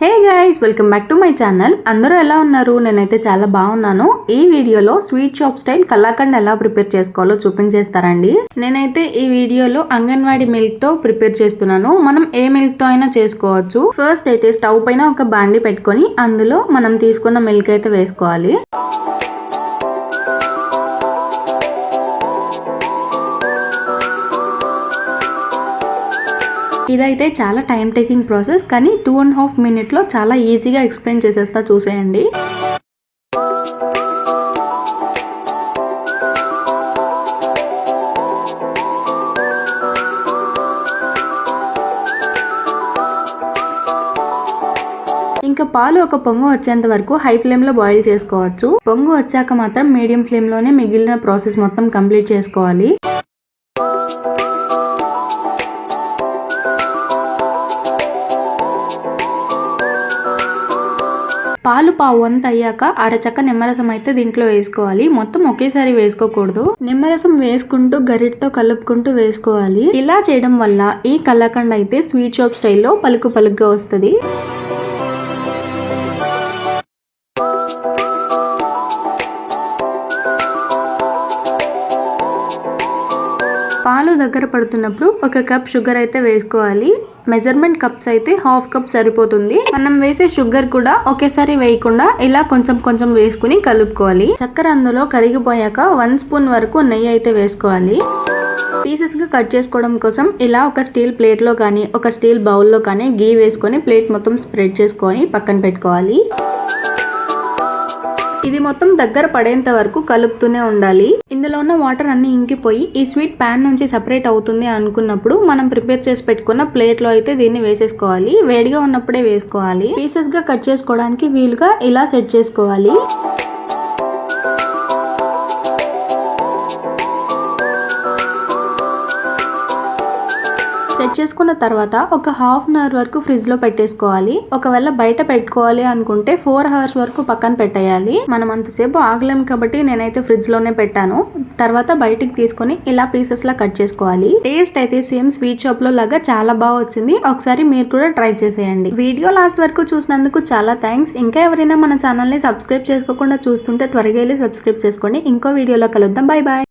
Hey guys welcome back to my channel అందరూ ఎలా ఉన్నారు? నేనైతే చాలా బాగున్నాను. ఈ వీడియోలో స్వీట్ షాప్ స్టైల్ కలాకండ్ ఎలా ప్రిపేర్ చేసుకోవాలో చూపించేస్తారండి నేనైతే ఈ వీడియోలో అంగన్వాడీ మిల్క్తో ప్రిపేర్ చేస్తున్నాను. మనం ఏ మిల్క్తో అయినా చేసుకోవచ్చు. ఫస్ట్ అయితే స్టవ్ పైన ఒక బాండి పెట్టుకొని అందులో మనం తీసుకున్న మిల్క్ అయితే వేసుకోవాలి. ఇదైతే చాలా టైం టేకింగ్ ప్రాసెస్ కానీ టూ అండ్ హాఫ్ మినిట్లో చాలా ఈజీగా ఎక్స్ప్లెయిన్ చేసేస్తా చూసేయండి. ఇంకా పాలు ఒక పొంగు వచ్చేంత వరకు హై ఫ్లేమ్లో బాయిల్ చేసుకోవచ్చు. పొంగు వచ్చాక మాత్రం మీడియం ఫ్లేమ్లోనే మిగిలిన ప్రాసెస్ మొత్తం కంప్లీట్ చేసుకోవాలి. పాలు పావు వంత అయ్యాక అరచక్క నిమ్మరసం అయితే దీంట్లో వేసుకోవాలి. మొత్తం ఒకేసారి వేసుకోకూడదు. నిమ్మరసం వేసుకుంటూ గరిటతో కలుపుకుంటూ వేసుకోవాలి. ఇలా చేయడం వల్ల ఈ కల్లకండ అయితే స్వీట్ షాప్ స్టైల్లో పలుకు పలుకుగా వస్తుంది. పాలు దగ్గర పడుతున్నప్పుడు ఒక కప్ షుగర్ అయితే వేసుకోవాలి. మెజర్మెంట్ కప్స్ అయితే హాఫ్ కప్ సరిపోతుంది. మనం వేసే షుగర్ కూడా ఒకేసారి వేయకుండా ఇలా కొంచెం కొంచెం వేసుకుని కలుపుకోవాలి. చక్కెర అందులో కరిగిపోయాక వన్ స్పూన్ వరకు నెయ్యి అయితే వేసుకోవాలి. పీసెస్గా కట్ చేసుకోవడం కోసం ఇలా ఒక స్టీల్ ప్లేట్లో కానీ ఒక స్టీల్ బౌల్లో కానీ గీ వేసుకొని ప్లేట్ మొత్తం స్ప్రెడ్ చేసుకొని పక్కన పెట్టుకోవాలి. ఇది మొత్తం దగ్గర పడేంత వరకు కలుపుతూనే ఉండాలి. ఇందులో ఉన్న వాటర్ అన్ని ఇంకిపోయి ఈ స్వీట్ ప్యాన్ నుంచి సపరేట్ అవుతుంది అనుకున్నప్పుడు మనం ప్రిపేర్ చేసి పెట్టుకున్న ప్లేట్లో అయితే దీన్ని వేసేసుకోవాలి. వేడిగా ఉన్నప్పుడే వేసుకోవాలి. పీసెస్గా కట్ చేసుకోవడానికి వీలుగా ఇలా సెట్ చేసుకోవాలి. సెట్ చేసుకున్న తర్వాత ఒక హాఫ్ అన్ అవర్ వరకు ఫ్రిడ్జ్లో పెట్టేసుకోవాలి. ఒకవేళ బయట పెట్టుకోవాలి అనుకుంటే ఫోర్ అవర్స్ వరకు పక్కన పెట్టేయాలి. మనం అంతసేపు ఆగలేం కాబట్టి నేనైతే ఫ్రిడ్జ్లోనే పెట్టాను. తర్వాత బయటికి తీసుకొని ఇలా పీసెస్ లా కట్ చేసుకోవాలి. టేస్ట్ అయితే సేమ్ స్వీట్ షాప్లో లాగా చాలా బాగా వచ్చింది. ఒకసారి మీరు కూడా ట్రై చేసేయండి. వీడియో లాస్ట్ వరకు చూసినందుకు చాలా థ్యాంక్స్ ఇంకా ఎవరైనా మన ఛానల్ని సబ్స్క్రైబ్ చేసుకోకుండా చూస్తుంటే త్వరగా వెళ్ళి సబ్స్క్రైబ్ చేసుకోండి ఇంకో వీడియోలో కలుద్దాం. Bye bye